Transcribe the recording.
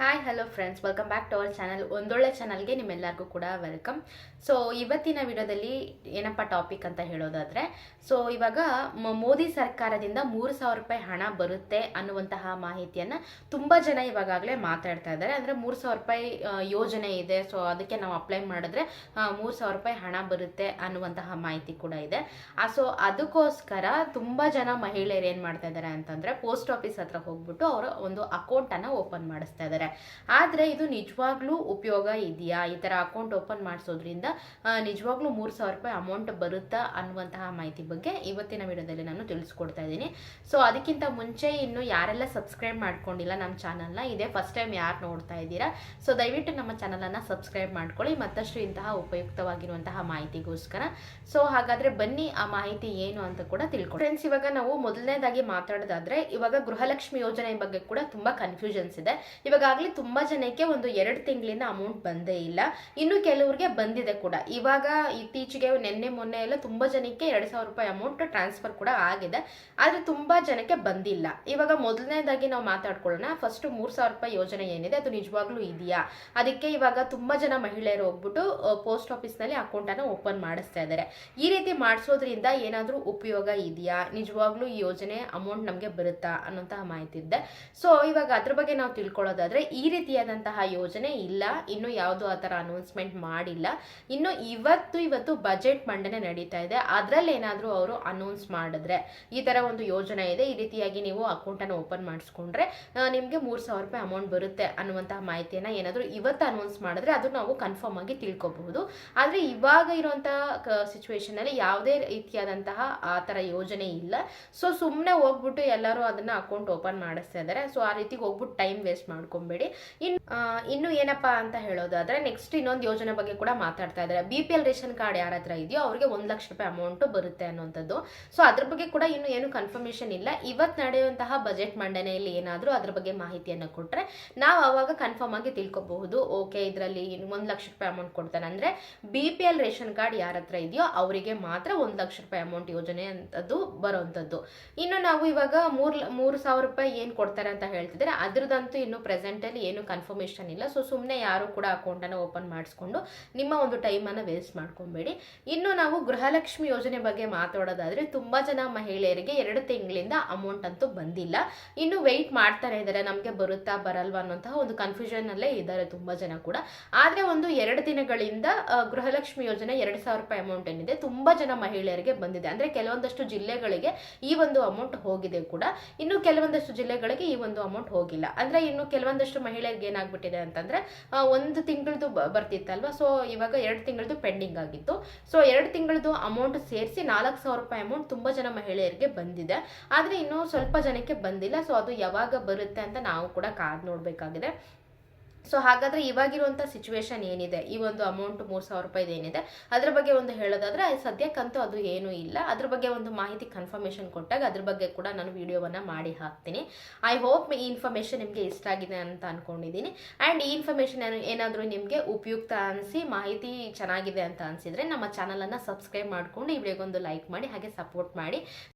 Hi hello friends welcome back to our channel ಒಂದೊಳ್ಳೆ ಚಾನಲ್ಗೆ ನಿಮ್ಮೆಲ್ಲರಿಗೂ ಕೂಡ ವೆಲ್ಕಮ್ ಸೊ ಇವತ್ತಿನ ವಿಡಿಯೋದಲ್ಲಿ ಏನಪ್ಪ ಟಾಪಿಕ್ ಅಂತ ಹೇಳೋದಾದರೆ ಸೊ ಇವಾಗ ಮೋದಿ ಸರ್ಕಾರದಿಂದ ಮೂರು ಸಾವಿರ ರೂಪಾಯಿ ಹಣ ಬರುತ್ತೆ ಅನ್ನುವಂತಹ ಮಾಹಿತಿಯನ್ನು ತುಂಬ ಜನ ಇವಾಗಲೇ ಮಾತಾಡ್ತಾ ಇದ್ದಾರೆ. ಅಂದರೆ ಮೂರು ಸಾವಿರ ರೂಪಾಯಿ ಯೋಜನೆ ಇದೆ. ಸೊ ಅದಕ್ಕೆ ನಾವು ಅಪ್ಲೈ ಮಾಡಿದ್ರೆ ಮೂರು ಸಾವಿರ ರೂಪಾಯಿ ಹಣ ಬರುತ್ತೆ ಅನ್ನುವಂತಹ ಮಾಹಿತಿ ಕೂಡ ಇದೆ. ಸೊ ಅದಕ್ಕೋಸ್ಕರ ತುಂಬ ಜನ ಮಹಿಳೆಯರು ಏನು ಮಾಡ್ತಾ ಇದ್ದಾರೆ ಅಂತಂದರೆ ಪೋಸ್ಟ್ ಆಫೀಸ್ ಹತ್ರ ಹೋಗ್ಬಿಟ್ಟು ಅವರು ಒಂದು ಅಕೌಂಟನ್ನು ಓಪನ್ ಮಾಡಿಸ್ತಾ ಇದ್ದಾರೆ. ಆದ್ರೆ ಇದು ನಿಜವಾಗ್ಲೂ ಉಪಯೋಗ ಇದೆಯಾ? ಈ ತರ ಅಕೌಂಟ್ ಓಪನ್ ಮಾಡಿಸೋದ್ರಿಂದ ನಿಜವಾಗ್ಲೂ ಮೂರು ಸಾವಿರ ರೂಪಾಯಿ ಅಮೌಂಟ್ ಬರುತ್ತಾ ಅನ್ನುವಂತಹ ಮಾಹಿತಿ ಬಗ್ಗೆ ಇವತ್ತಿನ ವಿಡಿಯೋದಲ್ಲಿ ನಾನು ತಿಳಿಸ್ಕೊಡ್ತಾ ಇದ್ದೀನಿ. ಸೊ ಅದಕ್ಕಿಂತ ಮುಂಚೆ ಇನ್ನು ಯಾರೆಲ್ಲ ಸಬ್ಸ್ಕ್ರೈಬ್ ಮಾಡ್ಕೊಂಡಿಲ್ಲ ನಮ್ಮ ಚಾನಲ್ನ ಇದೇ ಫಸ್ಟ್ ಟೈಮ್ ಯಾರು ನೋಡ್ತಾ ಇದ್ದೀರಾ ಸೊ ದಯವಿಟ್ಟು ನಮ್ಮ ಚಾನಲನ್ನು ಸಬ್ಸ್ಕ್ರೈಬ್ ಮಾಡ್ಕೊಳ್ಳಿ, ಮತ್ತಷ್ಟು ಇಂತಹ ಉಪಯುಕ್ತವಾಗಿರುವಂತಹ ಮಾಹಿತಿಗೋಸ್ಕರ. ಸೊ ಹಾಗಾದ್ರೆ ಬನ್ನಿ, ಆ ಮಾಹಿತಿ ಏನು ಅಂತ ಕೂಡ ತಿಳ್ಕೊಳ್ಳಿ ಫ್ರೆಂಡ್ಸ್ ಇವಾಗ ನಾವು ಮೊದಲನೇದಾಗಿ ಮಾತಾಡೋದಾದ್ರೆ, ಇವಾಗ ಗೃಹಲಕ್ಷ್ಮಿ ಯೋಜನೆ ಬಗ್ಗೆ ಕೂಡ ತುಂಬಾ ಕನ್ಫ್ಯೂಷನ್ಸ್ ಇದೆ. ಇವಾಗಲೇ ತುಂಬಾ ಜನಕ್ಕೆ ಒಂದು ಎರಡು ತಿಂಗಳಿಂದ ಅಮೌಂಟ್ ಬಂದೇ ಇಲ್ಲ. ಇನ್ನು ಕೆಲವ್ರಿಗೆ ಬಂದಿದೆ ಕೂಡ. ಇವಾಗ ಇತ್ತೀಚೆಗೆ ನಿನ್ನೆ, ಮೊನ್ನೆ ಎಲ್ಲ ತುಂಬಾ ಜನಕ್ಕೆ ಎರಡು ಸಾವಿರ ರೂಪಾಯಿ ಅಮೌಂಟ್ ಟ್ರಾನ್ಸ್ಫರ್ ಕೂಡ ಆಗಿದೆ. ಆದ್ರೆ ತುಂಬಾ ಜನಕ್ಕೆ ಬಂದಿಲ್ಲ. ಇವಾಗ ಮೊದಲನೇದಾಗಿ ನಾವು ಮಾತಾಡ್ಕೊಳ್ಳೋಣ. ಫಸ್ಟ್ ಮೂರು ಸಾವಿರ ರೂಪಾಯಿ ಯೋಜನೆ ಏನಿದೆ, ಅದು ನಿಜವಾಗ್ಲೂ ಇದೆಯಾ? ಅದಕ್ಕೆ ಇವಾಗ ತುಂಬಾ ಜನ ಮಹಿಳೆಯರು ಹೋಗ್ಬಿಟ್ಟು ಪೋಸ್ಟ್ ಆಫೀಸ್ನಲ್ಲಿ ಅಕೌಂಟ್ ಅನ್ನ ಓಪನ್ ಮಾಡಿಸ್ತಾ ಇದ್ದಾರೆ ಈ ರೀತಿ ಮಾಡಿಸೋದ್ರಿಂದ ಏನಾದರೂ ಉಪಯೋಗ ಇದೆಯಾ? ನಿಜವಾಗ್ಲೂ ಈ ಯೋಜನೆ ಅಮೌಂಟ್ ನಮಗೆ ಬರುತ್ತಾ ಅನ್ನೋಂತಹ ಮಾಹಿತಿ ಇದೆ. ಸೊ ಇವಾಗ ಅದ್ರ ಬಗ್ಗೆ ನಾವು ತಿಳ್ಕೊಳ್ಳೋದಾದ್ರೆ ಈ ರೀತಿಯಾದಂತಹ ಯೋಜನೆ ಇಲ್ಲ. ಇನ್ನು ಯಾವುದು ಆ ಥರ ಅನೌನ್ಸ್ಮೆಂಟ್ ಮಾಡಿಲ್ಲ. ಇನ್ನು ಇವತ್ತು ಇವತ್ತು ಬಜೆಟ್ ಮಂಡನೆ ನಡೀತಾ ಇದೆ. ಅದರಲ್ಲಿ ಏನಾದರೂ ಅವರು ಅನೌನ್ಸ್ ಮಾಡಿದ್ರೆ ಈ ಥರ ಒಂದು ಯೋಜನೆ ಇದೆ. ಈ ರೀತಿಯಾಗಿ ನೀವು ಅಕೌಂಟನ್ನು ಓಪನ್ ಮಾಡಿಸ್ಕೊಂಡ್ರೆ ನಿಮಗೆ ಮೂರು ಸಾವಿರ ರೂಪಾಯಿ ಅಮೌಂಟ್ ಬರುತ್ತೆ ಅನ್ನುವಂತಹ ಮಾಹಿತಿಯನ್ನು ಏನಾದರೂ ಇವತ್ತು ಅನೌನ್ಸ್ ಮಾಡಿದ್ರೆ ಅದು ನಾವು ಕನ್ಫರ್ಮ್ ಆಗಿ ತಿಳ್ಕೊಬಹುದು. ಆದರೆ ಇವಾಗ ಇರುವಂತಹ ಸಿಚುವೇಶನಲ್ಲಿ ಯಾವುದೇ ರೀತಿಯಾದಂತಹ ಆ ಥರ ಯೋಜನೆ ಇಲ್ಲ. ಸೊ ಸುಮ್ಮನೆ ಹೋಗ್ಬಿಟ್ಟು ಎಲ್ಲರೂ ಅದನ್ನ ಅಕೌಂಟ್ ಓಪನ್ ಮಾಡಿಸ್ತಾ ಇದ್ದಾರೆ. ಸೊ ಆ ರೀತಿ ಹೋಗ್ಬಿಟ್ಟು ಟೈಮ್ ವೇಸ್ಟ್ ಮಾಡ್ಕೊಬೇಡಿ ಇನ್ ಆ, ಇನ್ನು ಏನಪ್ಪಾ ಅಂತ ಹೇಳೋದಾದ್ರೆ ನೆಕ್ಸ್ಟ್ ಇನ್ನೊಂದು ಯೋಜನೆ ಬಗ್ಗೆ ಕೂಡ ಮಾತಾಡ್ತಾ ಇದ್ದಾರೆ. B P L ration card ಯಾರ ಹತ್ರ ಇದೆಯೋ ಅವ್ರಿಗೆ ಒಂದು ಲಕ್ಷ ರೂಪಾಯಿ ಅಮೌಂಟ್ ಬರುತ್ತೆ ಅನ್ನುವಂಥದ್ದು. ಸೊ ಅದ್ರ ಬಗ್ಗೆ ಕೂಡ ಇನ್ನು ಏನು ಕನ್ಫರ್ಮೇಶನ್ ಇಲ್ಲ. ಇವತ್ತು ನಡೆಯುವಂತಹ ಬಜೆಟ್ ಮಂಡನೆಯಲ್ಲಿ ಏನಾದರೂ ಅದ್ರ ಬಗ್ಗೆ ಮಾಹಿತಿಯನ್ನು ಕೊಟ್ಟರೆ ನಾವು ಅವಾಗ ಕನ್ಫರ್ಮ್ ಆಗಿ ತಿಳ್ಕೊಬಹುದು. ಓಕೆ ಇದರಲ್ಲಿ ಒಂದು ಲಕ್ಷ ರೂಪಾಯಿ ಅಮೌಂಟ್ ಕೊಡ್ತಾನೆ ಅಂದ್ರೆ B P L ration card ಯಾರ ಹತ್ರ ಇದೆಯೋ ಅವರಿಗೆ ಮಾತ್ರ ಒಂದು ಲಕ್ಷ ರೂಪಾಯಿ ಅಮೌಂಟ್ ಯೋಜನೆ ಅಂತದ್ದು ಬರೋವಂಥದ್ದು ಇನ್ನು ನಾವು ಇವಾಗ ಮೂರ್ ಮೂರು ಸಾವಿರ ರೂಪಾಯಿ ಏನು ಕೊಡ್ತಾರೆ ಅಂತ ಹೇಳ್ತಿದ್ದಾರೆ. ಅದ್ರದಂತೂ ಇನ್ನು ಪ್ರೆಸೆಂಟ್ ಅಲ್ಲಿ ಏನು ಕನ್ಫರ್ಮೇಷನ್ ಇಲ್ಲ. ಸೊ ಸುಮ್ಮನೆ ಯಾರು ಕೂಡ ಅಕೌಂಟನ್ನು ಓಪನ್ ಮಾಡಿಸ್ಕೊಂಡು ನಿಮ್ಮ ಒಂದು ಟೈಮನ್ನು ವೇಸ್ಟ್ ಮಾಡ್ಕೊಬೇಡಿ. ಇನ್ನು ನಾವು ಗೃಹಲಕ್ಷ್ಮಿ ಯೋಜನೆ ಬಗ್ಗೆ ಮಾತಾಡೋದಾದ್ರೆ ತುಂಬಾ ಜನ ಮಹಿಳೆಯರಿಗೆ ಎರಡು ತಿಂಗಳಿಂದ ಅಮೌಂಟ್ ಅಂತೂ ಬಂದಿಲ್ಲ. ಇನ್ನು ವೆಯ್ಟ್ ಮಾಡ್ತಾನೆ ಇದ್ದಾರೆ ನಮಗೆ ಬರುತ್ತಾ ಬರಲ್ವಾ ಅನ್ನೋಂತಹ ಒಂದು ಕನ್ಫ್ಯೂಷನ್ ಅಲ್ಲೇ ಇದ್ದಾರೆ ತುಂಬಾ ಜನ ಕೂಡ. ಆದ್ರೆ ಒಂದು ಎರಡು ದಿನಗಳಿಂದ ಗೃಹಲಕ್ಷ್ಮಿ ಯೋಜನೆ ಎರಡು ಸಾವಿರ ರೂಪಾಯಿ ಅಮೌಂಟ್ ಏನಿದೆ, ತುಂಬಾ ಜನ ಮಹಿಳೆಯರಿಗೆ ಬಂದಿದೆ. ಅಂದ್ರೆ ಕೆಲವೊಂದಷ್ಟು ಜಿಲ್ಲೆಗಳಿಗೆ ಈ ಒಂದು ಅಮೌಂಟ್ ಹೋಗಿದೆ ಕೂಡ. ಇನ್ನು ಕೆಲವೊಂದಷ್ಟು ಜಿಲ್ಲೆಗಳಿಗೆ ಈ ಒಂದು ಅಮೌಂಟ್ ಹೋಗಿಲ್ಲ. ಅಂದ್ರೆ ಇನ್ನು ಕೆಲವೊಂದಷ್ಟು ಮಹಿಳೆಯರಿಗೆ ಏನಾಗ್ಬಿಟ್ಟಿದೆ ಅಂತಂದ್ರೆ ಒಂದು ತಿಂಗಳದು ಬರ್ತಿತ್ತಲ್ವಾ? ಸೊ ಇವಾಗ ಎರಡು ತಿಂಗಳದು ಪೆಂಡಿಂಗ್ ಆಗಿತ್ತು. ಸೊ ಎರಡು ತಿಂಗಳದು ಅಮೌಂಟ್ ಸೇರಿಸಿ ನಾಲ್ಕು ಸಾವಿರ ರೂಪಾಯಿ ಅಮೌಂಟ್ ತುಂಬಾ ಜನ ಮಹಿಳೆಯರಿಗೆ ಬಂದಿದೆ. ಆದ್ರೆ ಇನ್ನೂ ಸ್ವಲ್ಪ ಜನಕ್ಕೆ ಬಂದಿಲ್ಲ. ಸೊ ಅದು ಯಾವಾಗ ಬರುತ್ತೆ ಅಂತ ನಾವು ಕೂಡ ಕಾದ್ ನೋಡ್ಬೇಕಾಗಿದೆ. ಸೊ ಹಾಗಾದ್ರೆ ಇವಾಗಿರುವಂಥ ಸಿಚುವೇಶನ್ ಏನಿದೆ? ಈ ಒಂದು ಅಮೌಂಟ್ ಮೂರು ಸಾವಿರ ರೂಪಾಯಿದು ಏನಿದೆ ಅದ್ರ ಬಗ್ಗೆ ಒಂದು ಹೇಳೋದಾದ್ರೆ ಸದ್ಯಕ್ಕಂತೂ ಅದು ಏನೂ ಇಲ್ಲ. ಅದ್ರ ಬಗ್ಗೆ ಒಂದು ಮಾಹಿತಿ ಕನ್ಫರ್ಮೇಷನ್ ಕೊಟ್ಟಾಗ ಅದ್ರ ಬಗ್ಗೆ ಕೂಡ ನಾನು ವಿಡಿಯೋವನ್ನ ಮಾಡಿ ಹಾಕ್ತೀನಿ. ಐ ಹೋಪ್ ಈ ಇನ್ಫಾರ್ಮೇಷನ್ ನಿಮಗೆ ಇಷ್ಟ ಆಗಿದೆ ಅಂತ ಅಂದ್ಕೊಂಡಿದ್ದೀನಿ ಆ್ಯಂಡ್ ಈ ಇನ್ಫಾರ್ಮೇಷನ್ ಏನಾದರೂ ನಿಮಗೆ ಉಪಯುಕ್ತ ಅನಿಸಿ, ಮಾಹಿತಿ ಚೆನ್ನಾಗಿದೆ ಅಂತ ಅನಿಸಿದರೆ ನಮ್ಮ ಚಾನಲನ್ನು ಸಬ್ಸ್ಕ್ರೈಬ್ ಮಾಡಿಕೊಂಡು ಈ ಲೈಕ್ ಮಾಡಿ, ಹಾಗೆ ಸಪೋರ್ಟ್ ಮಾಡಿ.